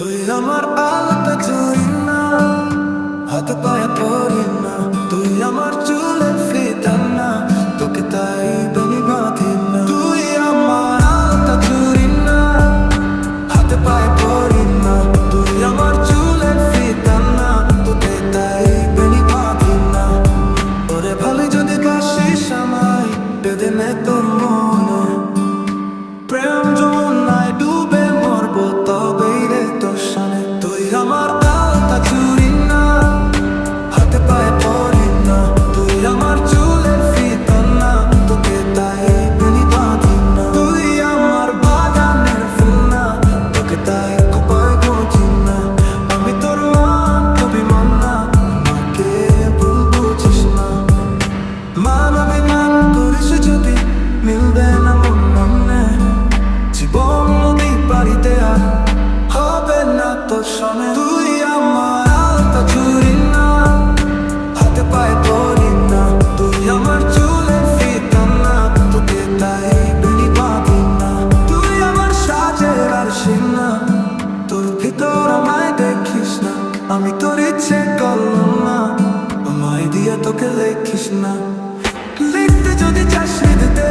তুই আমার আলাদা চুরি না, হাতে পায়ে পড়ি না। তুই আমার চুলের ফিতা না, তোকে তাই বেনি বাঁধি না। তুই আমার আলাদা চুরি না, হাতে পায়ে পড়ি না। তুই আমার চুলের ফিতা না, তোকে তাই বেনি বাঁধি না। ওরে ভালো যদি বাসিস আমায় বেঁধে নে তোর সনে তুই আমার আলতা চুরি না, হাতে পায়ে পড়ি না, তুই আমার চুলের ফিতা না, তোকে তাই বেনি বাঁধি না, তুই আমার সাজের আর না, তোর ভিতর আমায় দেখিস না, আমি তোর ইচ্ছে করলাম না, আমায় দিয়ে তোকে লেখিস না। লিখতে যদি চাস লিখতে